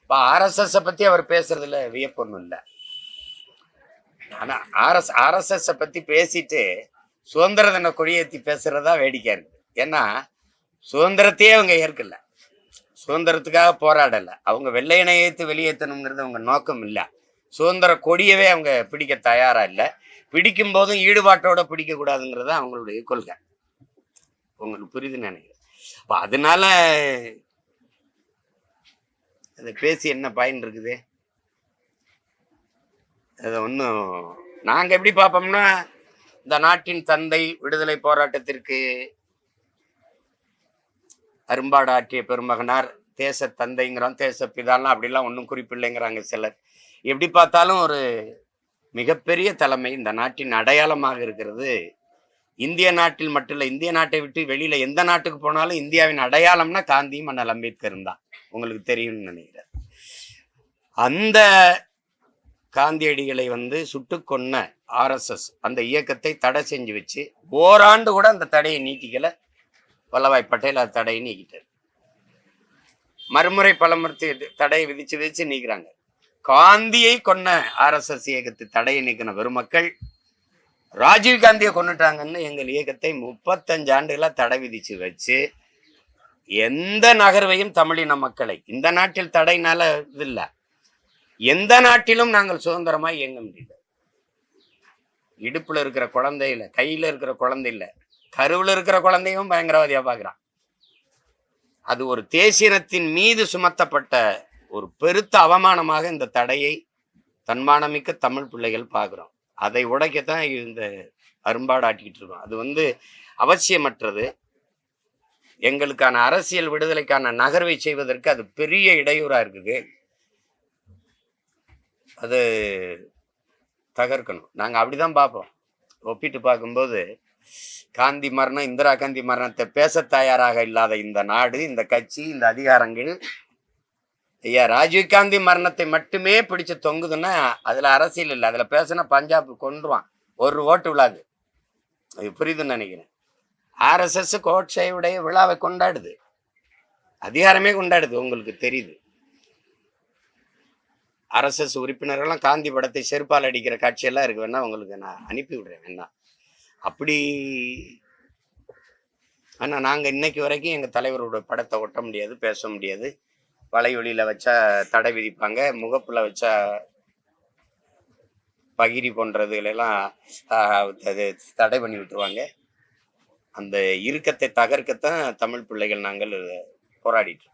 இப்போ ஆர்எஸ்எஸ் பத்தி அவர் பேசுறதுல வியப்பு ஒன்றும் இல்லை. ஆனா ஆர்எஸ் ஆர்எஸ்எஸ் பத்தி பேசிட்டு சுதந்திர தின கொடியேற்றி பேசுறதா வேடிக்கை இருக்கு. ஏன்னா சுதந்திரத்தையே அவங்க ஏற்கல. சுதந்திரத்துக்காக போராடல. அவங்க வெள்ளையனை ஏத்து வெளியேற்றணுங்கிறது அவங்க நோக்கம் இல்லை. சுதந்திர கொடியவே அவங்க பிடிக்க தயாரா இல்லை. பிடிக்கும் போதும் ஈடுபாட்டோட பிடிக்க கூடாதுங்கிறது அவங்களுடைய கொள்கை. உங்களுக்கு புரியுதுன்னு நினைக்கிறேன். அதனால அதை பேசி என்ன பயன் இருக்குது? அதை ஒன்றும் நாங்கள் எப்படி பார்ப்போம்னா இந்த நாட்டின் தந்தை விடுதலை போராட்டத்திற்கு அரும்பாடு ஆற்றிய பெருமகனார் தேச தந்தைங்கிறோம் தேச பிதாலாம் அப்படிலாம் ஒன்றும் குறிப்பில்லைங்கிறாங்க சிலர். எப்படி பார்த்தாலும் ஒரு மிகப்பெரிய தலைமை இந்த நாட்டின் அடையாளமாக இருக்கிறது இந்திய நாட்டில் மட்டும் இல்லை இந்திய நாட்டை விட்டு வெளியில எந்த நாட்டுக்கு போனாலும் இந்தியாவின் அடையாளம்னா காந்தியும் அண்ணல் அம்பேத்கரும் தான். உங்களுக்கு தெரியும்னு நினைக்கிறேன். அந்த காந்தியடிகளை வந்து சுட்டு கொன்ன ஆர்எஸ்எஸ் அந்த இயக்கத்தை தடை செஞ்சு வச்சு ஓராண்டு கூட அந்த தடையை நீட்டிக்கல. வல்லபாய் பட்டேல் அந்த தடையை நீக்கிட்டார். மறுமுறை பலமுறை தடையை விதிச்சு விதிச்சு நீக்கிறாங்க. காந்தியை கொன்ன ஆர்எஸ்எஸ் இயக்கத்தை தடையை நீக்கின பெருமக்கள் ராஜீவ் காந்தியை கொண்டுட்டாங்கன்னு எங்கள் இயக்கத்தை முப்பத்தஞ்சு ஆண்டுகளாக தடை விதிச்சு வச்சு எந்த நகர்வையும் தமிழின மக்களை இந்த நாட்டில் தடைனால இது இல்லை. எந்த நாட்டிலும் நாங்கள் சுதந்திரமாக இயங்க முடியல. இடுப்பில் இருக்கிற குழந்தை இல்லை கையில் இருக்கிற குழந்தை இல்லை கருவில் இருக்கிற குழந்தையும் பயங்கரவாதியாக பார்க்குறான் அது ஒரு தேசியனத்தின் மீது சுமத்தப்பட்ட ஒரு பெருத்த அவமானமாக இந்த தடையை தன்மானமிக்க தமிழ் பிள்ளைகள் பார்க்குறோம் அதை உடைக்கத்தான் இந்த அரும்பாடு ஆட்டிக்கிட்டு இருக்கோம். அது வந்து அவசியமற்றது. எங்களுக்கான அரசியல் விடுதலைக்கான நகர்வை செய்வதற்கு அது பெரிய இடையூறா இருக்குது. அது தகர்க்கணும். நாங்கள் அப்படிதான் பார்ப்போம். ஒப்பிட்டு பார்க்கும்போது காந்தி மரணம் இந்திரா காந்தி மரணத்தை பேச தயாராக இல்லாத இந்த நாடு இந்த கட்சி இந்த அதிகாரங்கள் ஐயா ராஜீவ் காந்தி மரணத்தை மட்டுமே பிடிச்சு தொங்குதுன்னா அதுல அரசியல் இல்லை. அதுல பேசினா பஞ்சாப் கொண்டுருவான் ஒரு ஓட்டு விழாது. அது புரியுதுன்னு நினைக்கிறேன். ஆர்எஸ்எஸ் கோட்சையுடைய விழாவை கொண்டாடுது. அதிகாரமே கொண்டாடுது உங்களுக்கு தெரியுது. ஆர்எஸ்எஸ் உறுப்பினர்கள்லாம் காந்தி படத்தை செருப்பால் அடிக்கிற காட்சியெல்லாம் இருக்கு. வேணா உங்களுக்கு நான் அனுப்பி விடுறேன். வேணா. அப்படி ஆனால் நாங்க இன்னைக்கு வரைக்கும் எங்க தலைவரோட படத்தை ஒட்ட முடியாது பேச முடியாது. வலையொலியில வச்சா தடை விதிப்பாங்க. முகப்புல வச்சா பகிரி போன்றதுலாம் அது தடை பண்ணி விட்டுருவாங்க. அந்த இறுக்கத்தை தகர்க்கத்தான் தமிழ் பிள்ளைகள் நாங்கள் போராடிட்டு